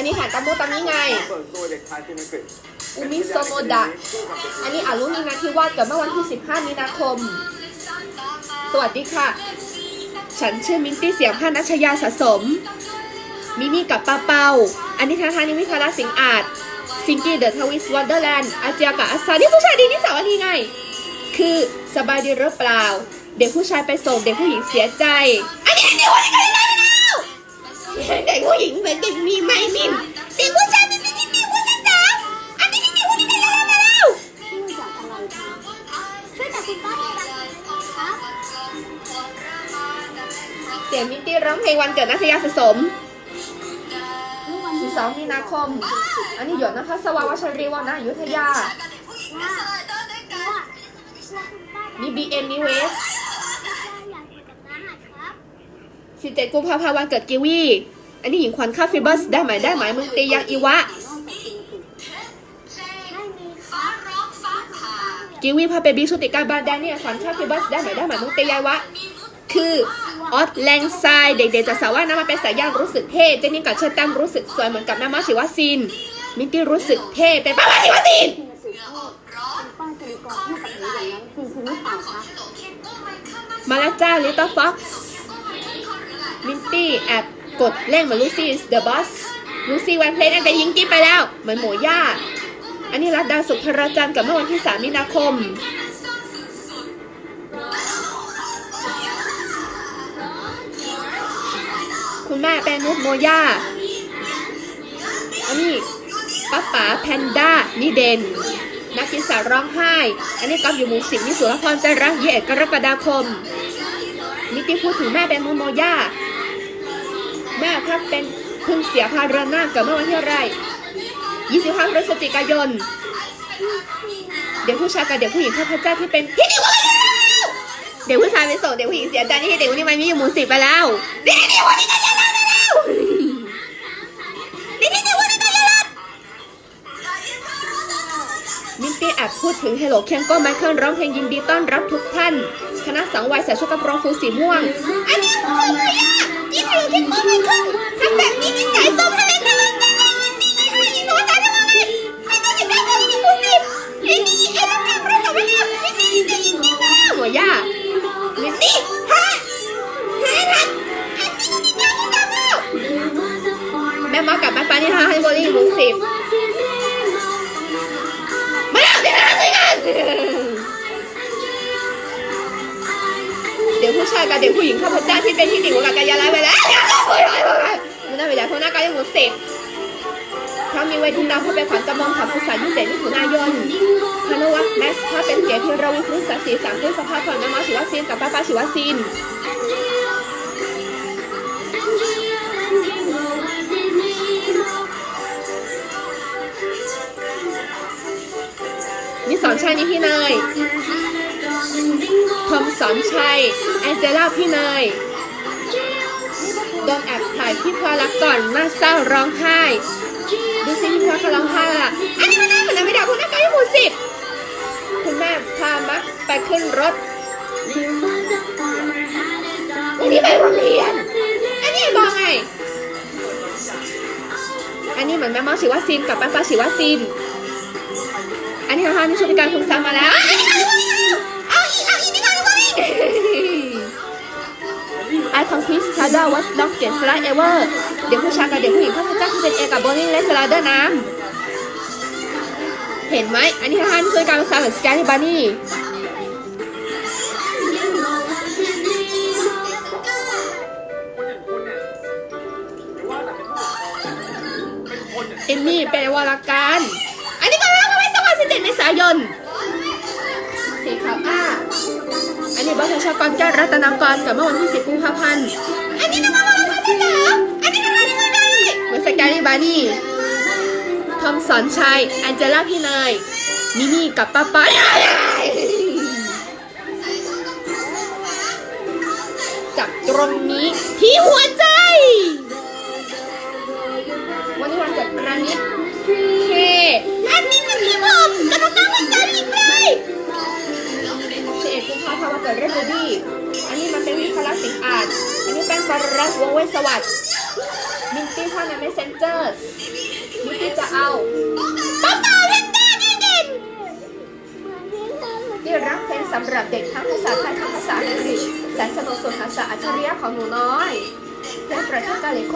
อันนี้หานตามมุตามนี้ไงเปิดตัวเด็กชายชินกฤษอุมิโซโนดะ อันนี้อารุณีนาทิวาสเกิดเมื่อวันที่ 15 มีนาคม สวัสดีค่ะ ฉันชื่อมินตี้เสียงพานัชยาสะสม มิมี่กับป้าเปาอันนี้ทางทานิวิทาราสิงอาจซิงกี้เดอะทวิสวันเดอร์แลนด์อาเจียกับอาซานี่สุชาดีนี่สาวอันนี้ไง คือสบายดีหรือเปล่า เด็กผู้ชายไปส่งเด็กผู้หญิงเสียใจ อันนี้เด็กผู้หญิงกันแล้ เด็กผู้หญิงเป็นเด็กมีไม่มินเด็กผู้ชายเป็นเด็กที่มีผู้ชายจ๋าอันนี้เด็กผู้หญิงกันแล้วแล้วช่วยจากอะไรคะช่วยจากคุณป้าที่รักครับเสียงมินตี้ร้องเพลงวันเกิดนัทยาสะสมเมื่อวันที่12มีนาคม อันนี้หยดนภัสวาวัชรีวรรณอยุธยาว่าว่าว่าคุณป้ามีบีเอ็มมีเวส อยากอยู่กับน้าหน่อยครับ 17 กุมภาพันธ์วันเกิดกิวี อันนี้หญิงขวัญค่าฟิบัสได้ไหมได้ไหมมึงตียังอีวะไม่มีครับกิวีพาเบบี้ชุติการบานแดนเนี่ยขวัญค่าฟิบัสได้ไหมได้ไหมมึงตียังวะ คือออสแรงทรายเด็กๆจะสาวว่าน้ำมาเป็นสายย่างรู้สึกเท่เจนนี่กับเชอร์แตมรู้สึกสวยเหมือนกับน้ำมาชิวาซิน มินตี้รู้สึกเท่เป็นป้ามาชิวาซินคุณสืบทอดคุณป้าสิริกรพูดกับหนูอย่างนั้นจริงๆหรือเปล่าคะมาแล้วจ้าลิตเติ้ลฟ็อกซ์ มินตี้แอบกดเล่นเหมือนลูซี่เดอะบอสลูซี่วันเพลงตั้งแต่ยิงกิ๊บไปแล้ว เหมือนหมูย่า อันนี้รัตดาสุภราจันทร์กับเมื่อวันที่ 3 มีนาคม คุณแม่เป็นนุชโมย่า อันนี้ป้าป๋าแพนด้านี่เด่นนักกินสาร้องไห้ อันนี้ก๊อฟอยู่หมู่สิบนี่สุรพรใจรักเยกรกฎาคมนิติพูดถึงแม่เป็นโมโมย่า แม่พักเป็นเพึ่งเสียพารนาเกิดเมื่อวันที่ไร25พฤศจิกายน เด็กผู้ชายกับเด็กผู้หญิงข้าพเจ้าที่เป็นที่ดีกว่าเด็กผู้ชายไปส่งเด็กผู้หญิงเสียใจนี่เด็กคนนี้มันมีอยู่หมู่สิบไปแล้วเด็กเด็กคนนี้ก็ยังรักแล้วเด็กคนนี้ก็ยังรักมินตี้แอบพูดถึง Hello เคียงก็ไมเคิลร้องเพลงยินดีต้อนรับทุกท่าน คณะสังวัยใส่ชุดกระโปรงฟูสีม่วงอันนี้คืออะไรอะ นี่ Hello เคียงก็ไมเคิลทำแบบนี้นิสัยส้มทะเลตะลันตะลันนี่นี่นี่ตัวตาจะมาเลยนี่ตัวจะได้คนที่ฟูสีนี่นี่ไอ้ลูกแก้วรู้จักไมเนี่ยนี่นี่นี่นี่นี่หัวย่ามินตี้ฮะฮะฮะอันนี้นี่นี่นี่แล้วแม่มากับม่ปานี่ฮะให้โบลิ่งรู้สิบ เดี๋ยวผู้ชายกับเด็กผู้หญิงข้าพเจ้าที่เป็นที่หนึ่งกับกายาลายไปแล้วเดี๋ยวนะคุยกันมันน่าไปแล้วเพราะหน้ากายังหมดสิบเพราะมีเวทีนำเพื่อเป็นขวัญจำลองขับผู้สายยี่สิบเจ็ดมิถุนายนพานุวัฒน์แม็กซ์ถ้าเป็นเก๋พิรวิทย์พฤกษศรีสามพฤษภาพคมน้ำมาชิวาซินกับป้าป้าชิวาซินมีสอนชัยนี่พี่เนย สอนชัย แองเจล่าพี่เนยโดนแอบถ่ายพี่พลอยรักก่อนน่าเศร้าร้องไห้ ดูสิพี่พลอยเขาร้องไห้ละอันนี้มันน่าเหมือนนาไม่ดาคุณนักการที่หมู่สิบคุณแม่พามักไปขึ้นรถวันนี้ไปโรงเรียน อันนี้บอกไง อันนี้เหมือนแม่มอชิวาซินกับป้าป้าชิวาซิน อันนี้นะคะนี่ชุดการคุณซ้ำมาแล้ว I conquist Chada was not get slide ever เด็กผู้ชายกับเด็กผู้หญิงข้าพเจ้าที่เป็นเอกับโบลิ่งและสไลเดอร์น้ำเห็นไหมอันนี้นะคะนี่คือการภาษาเหมือนสแกนบานี่คนอย่างคุณเนี่ยหรือว่าแต่เป็นผู้ปกครองเป็นอมมี่เป็นวรการอันนี้ก็รับมาไว้สักวันสดิ์17เมษายน บัตรชากรแก้วรัตนากรกับเมื่อวันที่ 10 กุมภาพันธ์ อันนี้นะมาวันที่เหรออันนี้นะมาได้ไงเหมือนสแกนบานี่ ทอมสอนชัยแอนเจล่าพี่เนยมิมี่กับป้าป้า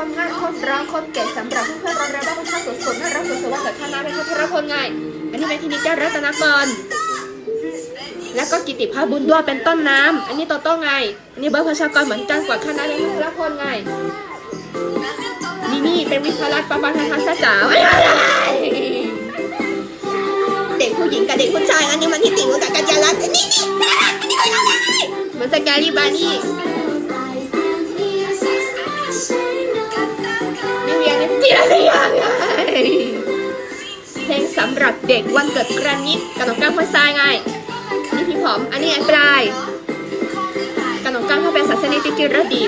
คนง่ายคนร้องคนเก่งสำหรับเพื่อนๆโรงเรียนบ้านพัฒนาสุดน่ารักสุดๆว่าเกิดคณะเป็นพัทรพลไงอันนี้เป็นที่นิแก้วรัตนกรแล้วก็กิติภาพบุญด้วยเป็นต้นน้ำอันนี้โตโต้ไงอันนี้เบิร์ดพชากรเหมือนกันกว่าคณะเป็นพัทรพลไงนี่นี่เป็นวิทยาลัยปปะทัศจ๋าเด็กผู้หญิงกับเด็กผู้ชายอันนี้มันที่ติ่งกับกัญญาลัตน์นี่นี่เหมือนสแกรี่บานี่ เวียงนี่จีระเรียงเพลงสำหรับเด็กวันเกิดกระนิดกับน้องก้างห้วยทรายไงนี่พี่ผอม อันนี้อันปลายกับน้องก้างเขาเป็นศาสนิติกิรดี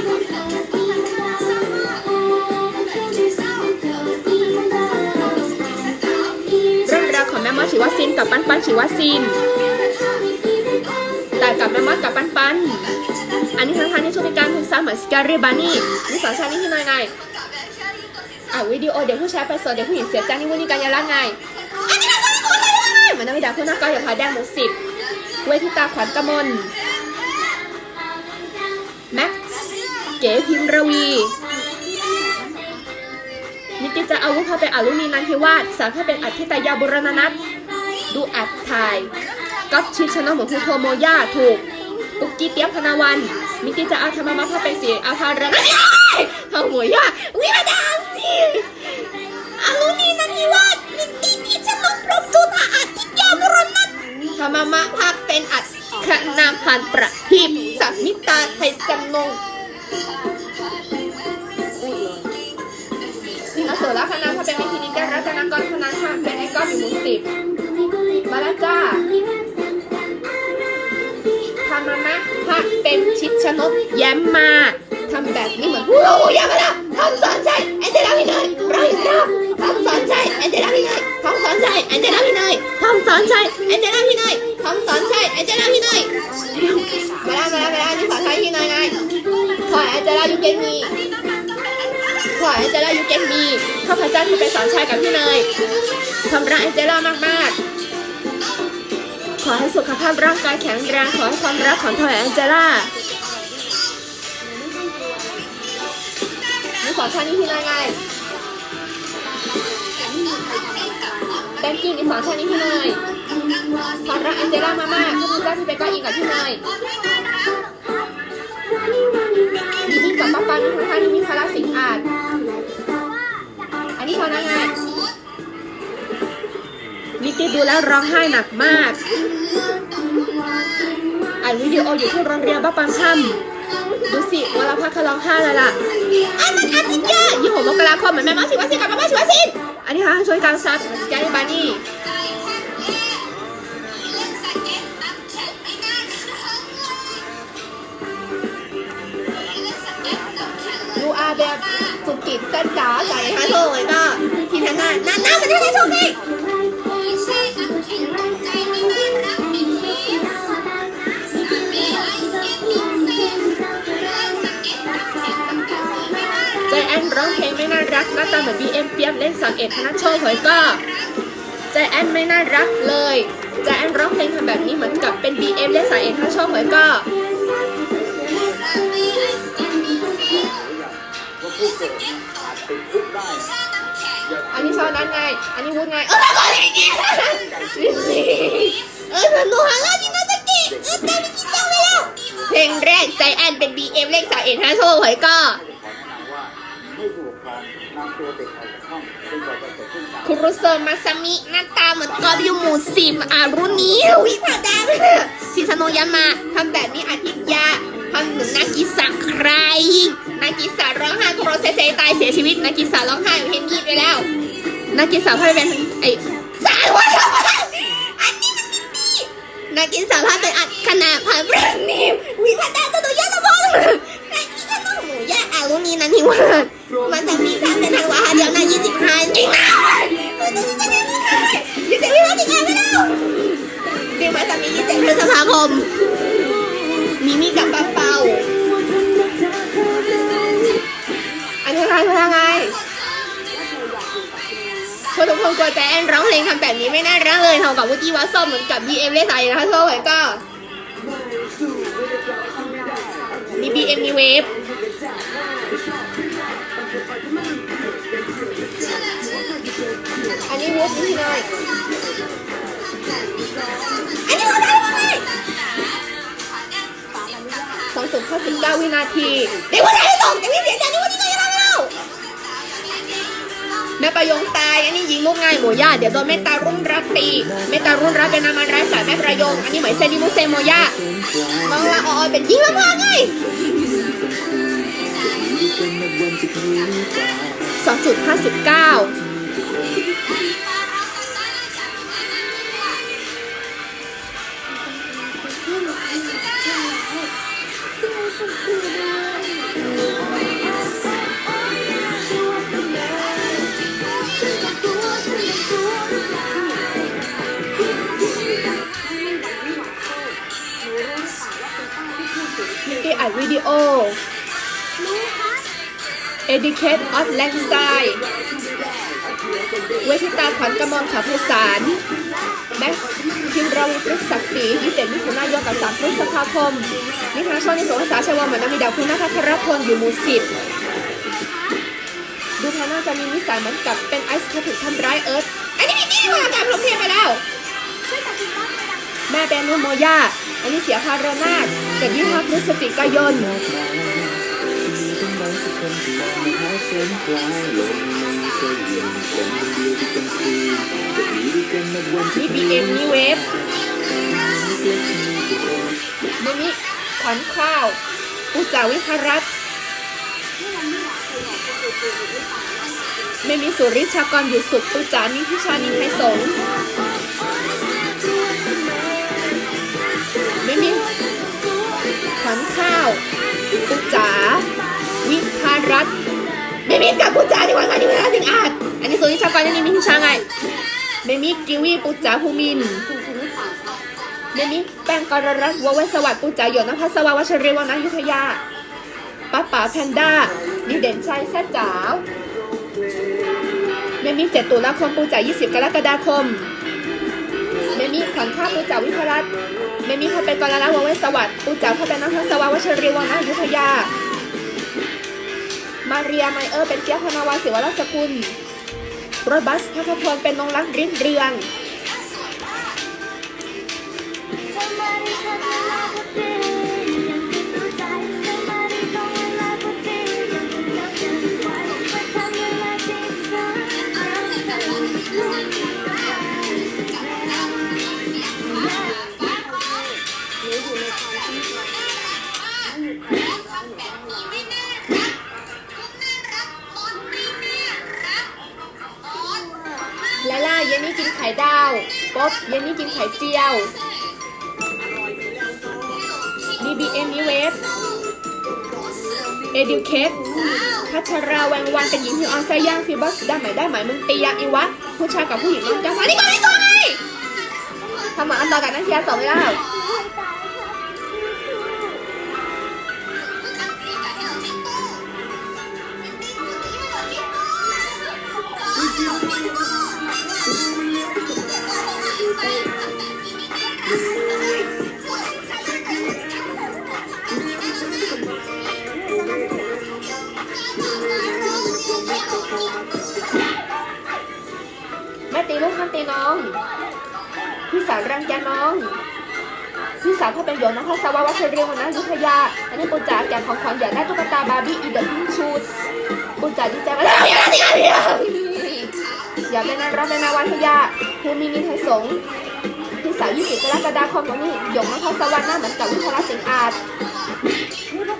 เรื่องราวของแม่มอสชิวาซินกับปันปันชิวาซินแต่กับแม่มอกับปันปันอันนี้ทั้งทางที่ช่วยในการพึกษาเหมือนสการีบานี่นี่สอนชานี่ที่น้อยไง อะวิดีโอเดี๋ยวผู้ชายไปสอนเดี๋ยวผู้หญิงเสียใจนี่วันนี้การยาละไงอันนี้เราต้องคุยกันเลยเหมือนนวิดาคุณนักกอล์ฟอย่าพาแดงหมูสิบเวทิตาขวัญกมลแม็กเก๋พิมรวี นิติจะอาวุธพาเป็นอลุนีนันทิวาสสามพาเป็นอัธิตายาบุรณนัทดูอัดถ่ายก๊อฟชิดชนกเหมือนพูโทโมย่าถูกปุกกี้เตี้ยพนาวันนิติจะเอาธรรมมาพาเป็นสีอาภารณะทองหมวยย่าวิมาดา มอลุนีนันทิวาสนิติติชนกพรหมจุตาอัธิตยาบุรณนัทธรรมมาพาเป็นอัดคณาพันประพิมสัมมิตาไทยจำนงสิงอโศกและคณะพระเป็นวิธีนิจรัตนกรคณะค่ะเป็นไอคอนอยู่หมู่สิบมาแล้วจ้าทำมามะพระเป็นชิดชนกแย้มมาำแบบนี้เหมือนผู้รู้อย่ามาละทำสอนใจแอนเจล่าพี่เนยเราอีกรอบทำสอนใจแอนเจล่าพี่เนยทำสอนใจแอนเจล่าพี่เนยทำสอนใจแอนเจล่าพี่เนยทำสอนใจแอนเจล่าพี่เนยมาแล้วมาแล้วมาแล้วนี่สอนใจพี่เนยไงขอแอนเจล่ายูเกนมีขอแองเจล่ายูเกนมีข้าพเจ้าที่ไปสอนชายกับพี่เนยทำรักแองเจล่ามากๆขอให้สุขภาพร่างกายแข็งแรง ขอให้ความรักของเธอแองเจล่า สอนชานี่พี่เนไงแตงกี้นี่สอนชานี่พี่เนยความรักแองเจล่ามากๆข้าพเจ้าที่ไปก้าอิงกับพี่เนยดีนี่กับป้าปานี่ทั้งท่านที่มีภาระสิงอาจอันนี้เขานะไงนิติดูแล้วร้องไห้หนักมากอัดวิดีโออยู่ที่โรงเรียนบ้าปังค่ำดูสิวลาพักเขาร้องไห้เลยล่ะ อันนั้นอันนี้เยอะยี่หกมกราคมเหมือนแม่มาสิวาสิกับป้าป้าสิวาสินอันนี้ค่ะช่วยการซับสแกนบานี่ดูอาแบบสุกิจเส้นจ๋าใส่ฮะโถยก็ทีนั้นน่ะนั่นน่ะมันจะได้โชคดี ร้องเพลงไม่น่ารักหน้าตาเหมือนบีเอ็มเปียมเล่นสอนเอ็ดธนโชคเผยก็ใจแอนไม่น่ารักเลยใจแอนร้องเพลงทำแบบนี้เหมือนกับเป็นบีเอ็มเล่นสอนเอ็ดธนโชคเผยก็ว่าผู้เกิดอาจติดคุกได้อย่าอันนี้ชอนั้นไง อันนี้วุ้นไง เออแต่ก่อนเลยเนี่ยเออหนูหาเงินที่น่าจะกินเออแต่ไม่กินจังเลยแล้วเพลงแรกใจแอนเป็นบีเอ็มเล่นสอนเอ็ดธนโชคเผยก็ ตัวเด็กออกจากห้องจนกว่าจะเสร็จสิ้นการคุรุโซมาซามิหน้าตาเหมือนกอบยูหมูสิมอารุณีวิพาดาชิซาโนยามาทำแบบนี้อาทิตยาทำเหมือนนากิสะใคร นากิสะร้องไห้โคโรเซเซตายเสียชีวิต นากิสะร้องไห้เห็นมีดไปแล้ว นากิสะพาเป็นไอ้สายวะอันนี้มันนี่นากิสะพาเป็นอัดขนาดพันเรื่องนี้วิพาดาตัวตัวยาตะบอลนากิสะต้องหมูยาอารุณีนันทิวา มันจะมีการเป็นทางวาเดี๋ยวนายี่สิบห้าจริงนะยี่สิบวินาทีไงไม่ได้เดือนมาสามียี่สิบพฤษภาคมมีมีกับปังเปาอันนี้ค่ะายพลังไงว่าเธออยากอยู่กับคุณนทุกคนกลัวใจแอนร้องเพลงทำแบบนี้ไม่น่ารักเลยเท่ากับเมื่อกี้ว่าส้มเหมือนกับ BM เล่นสายนะคะโซ่ก็มี BM มีเวฟ อันนี้วูฟนี่เลยอันนี้วูฟอะไรสองจุดห้าสิบเก้าวินาทีเด็กว่าไหนตกแต่ไม่เสียใจนี่ว่าที่ไหนยังไงเล่าแม่ประยงตายอันนี้ยิงลูกง่ายหมูย่าเดี๋ยวโดนเมตตารุ่งรักตีเมตตารุ่งรักเป็นนามันร้ายสายแม่ประยงอันนี้เหมือนเซนิมุเซโมย่าน้องละออยเป็นยิงแล้วมาไงสองจุดห้าสิบเก้า มิกกี้อัดวิดีโอ Educate of Landside เวทิตาขวัญกระมอมขาไพศาลแม็กซ์พิมรวิปรึกศักดิ์ศรี27มิถุนายนกับ3พฤษภาคม นิทานช่วงนิสงภาษาชาวเหมือนน้ำมีดาวคุณนัทพัทรพลอยู่หมู่สิบดูท่าน่าจะมีนิสัยเหมือนกับเป็นไอซ์ที่ถูกทำร้ายเอิร์ธอันนี้มีที่าการลงเพียนไปแล้ว แม่เป็นนุ่มโมย่า อันนี้เสียพาระนาดกับยี่ห้อพฤศจิกายนนี่บีเอ็มนี่เวฟไม่มีขวัญข้าวอุจาวิภรัตไม่มีสุริชากรอยู่สุขอุจานิพิชานิไทยสงฆ์ จาหยดนภัสวาวัชรีวรรณยุทธยาป้าป๋าแพนด้าดีเด่นชัยแซ่จ๋าวเมมิเจ็ดตุลาคมปุจจา20กรกฎาคมเมมิขวัญข้าปุจจาวิภรัตน์เมมิพระเป็นกรรัตน์วเวสวัสดิ์ปุจจาพระเป็นนภัสวาวชรีวรรณยุทธยา มาเรียไมเออร์เป็นเปียพนาวาศิวรสกุล รถบัสพัทพลเป็นนงรักริบเรือง กินไข่เจียว BBM มีเวฟ Educate พัชราแวงวันเป็นหญิงที่ออนไซย่างฟีบอสได้ไหมได้ไหมมึงตียาอีวะผู้ชายกับผู้หญิงน้องจังมานี่ก่อนนี่ก่อนไงทำหมาอันต่อกันนักเทียสองไม่า พี่สาวรังแกน้องพี่สาวพ่อเป็นหยกน้องพัสวาวัชรีวันนะยุทธยา อันนี้ปูจ๋าแกมของขวัญอยากได้ตุ๊กตาบาร์บี้อีเดอร์พิงชูสปูจ๋าดีใจมากอยากได้สิครับอยากได้นักรับในนาวันทยาภูมินินไทยสงพี่สาว20กรกฎาคมวันนี้หยกน้องพัสวรรค์หน้าเหมือนกับวิทยาสิงอาจ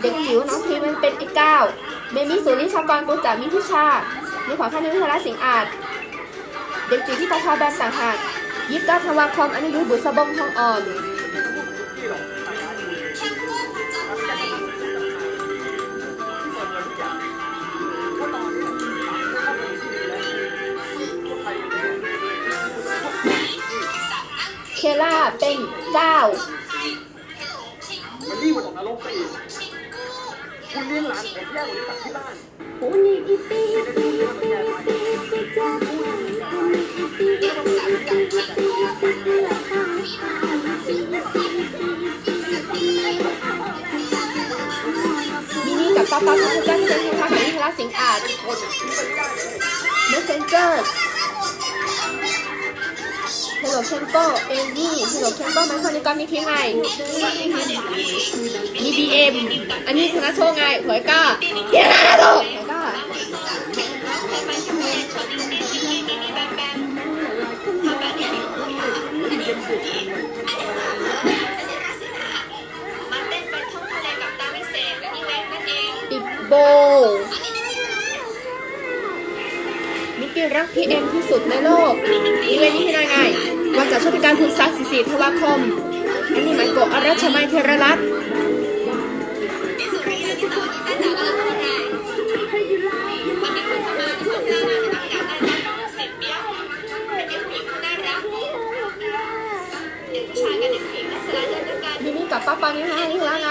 เด็กจิ๋วน้องพีมันเป็นไอ้ก้าวเมมี่สุริชากรปูจ๋ามีพิชามีขวัญข้าในวิทยาสิงอาจ เด็กจิ๋วที่ตาทาแบนต่างหากยิบเก้าธันวาคมอันนี้ยุบุษบงทองอ่อนที่หรอกไปร้านอยู่ที่เปิดเงินทุกอย่างก็ตอนนี้ก็เข้าไปที่นี่แล้วว่าใครกันแน่เคล่าเป็นเก้า มันยิ่งกว่าตกนรกไปอีก คุณเลี้ยงหลานผมแย่กว่าที่ตัดที่บ้านโอ้นี่มินี่กับป้าป้าพระพุทธเจ้าที่เป็นพระกับนิทราสิงห์อาจ Messenger Hello Campo เอมี่ Hello Campo มันคนนี้ก็มีทีมไงมี BM อันนี้ธนาโชคไงเผยก้าเฮียนาโชคเผยก้าติดโบ รักพี่เอ็มที่สุดในโลกนี่เว้นนี่ที่นายไงวันจัดช่วงการคุณซักสิสีทวาคมอันนี้หมายโกอรัชมัยเทระรัตน์มินี่กับป้าปานี่ฮะนี่คือไง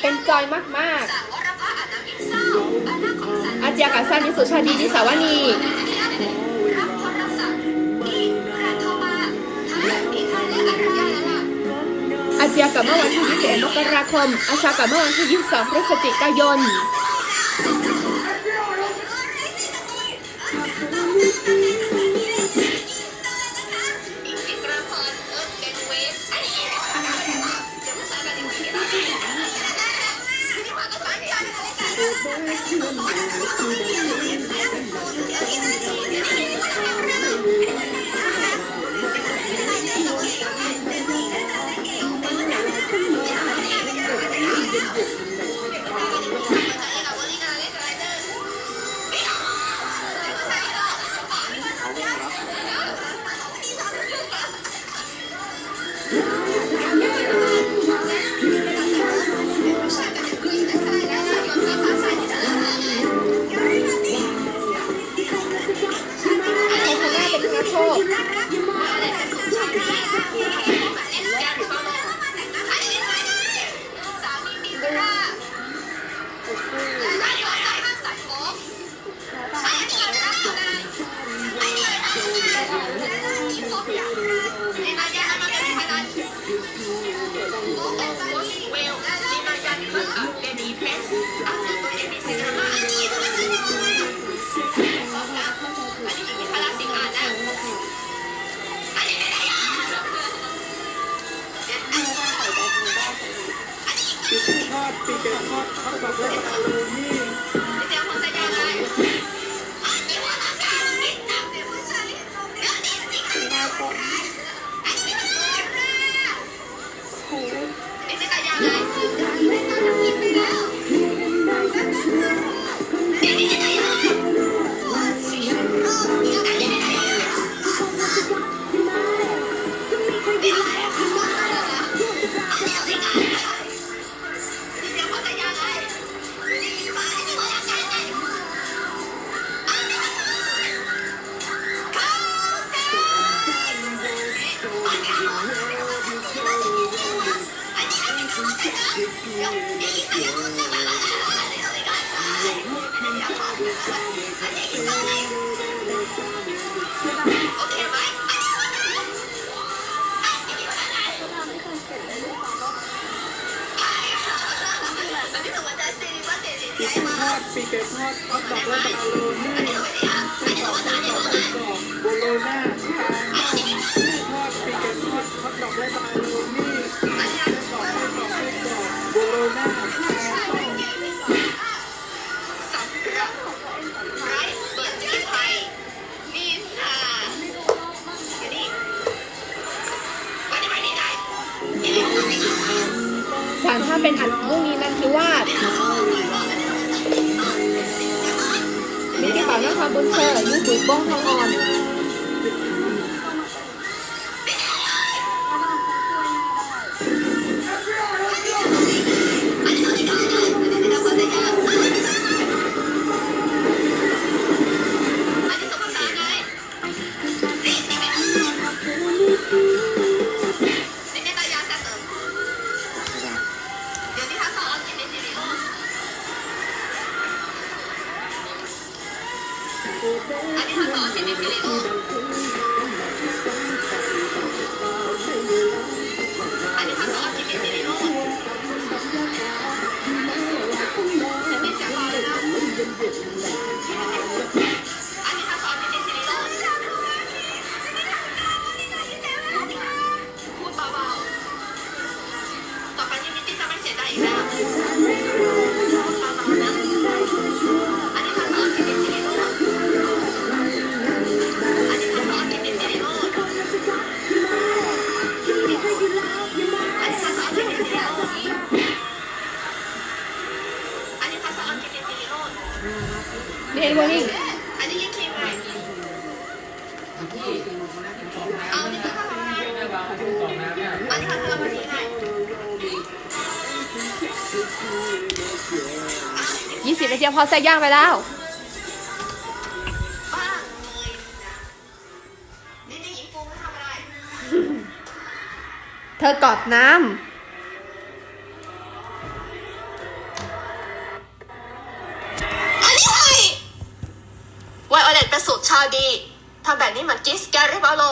เป็นจอยมากๆอาเจียกับซันนิสุชาดีนิสาวนีอาเจียกับเมื่อวันที่21มกราคม อาชากับเมื่อวันที่22พฤศจิกายน ปีกทอดปีกทอดฮอตดอกและปลาโลนี่ บุญเชิดยุ้ยป้องทองอ่อน อใส่ย่างไปแล้วเธอกอดน้ำไวโอเลตเป็นสูตรชาดี ทำแบบนี้เหมือนกิสแกรี่บาโล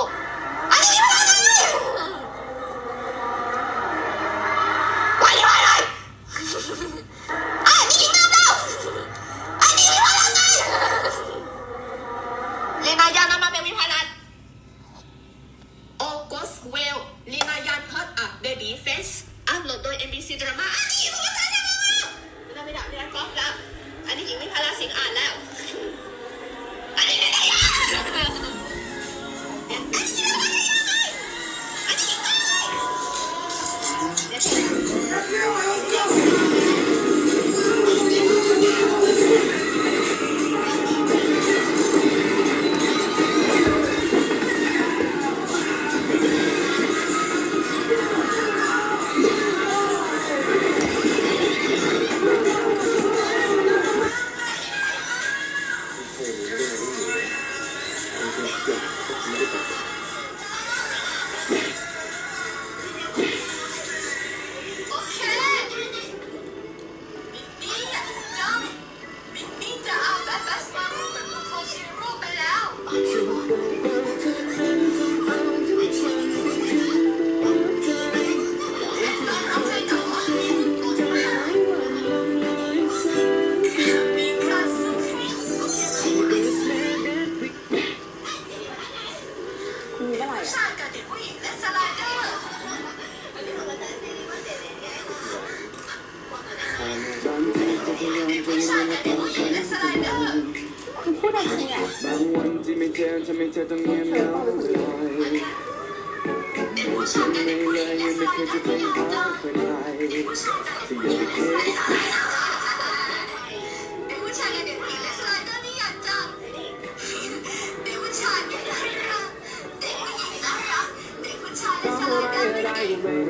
นายานามาเป็นวิพานา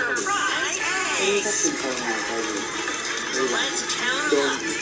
Surprise! ซึ่งก็คือพลังงานไปอยู่ด้วยกันโดย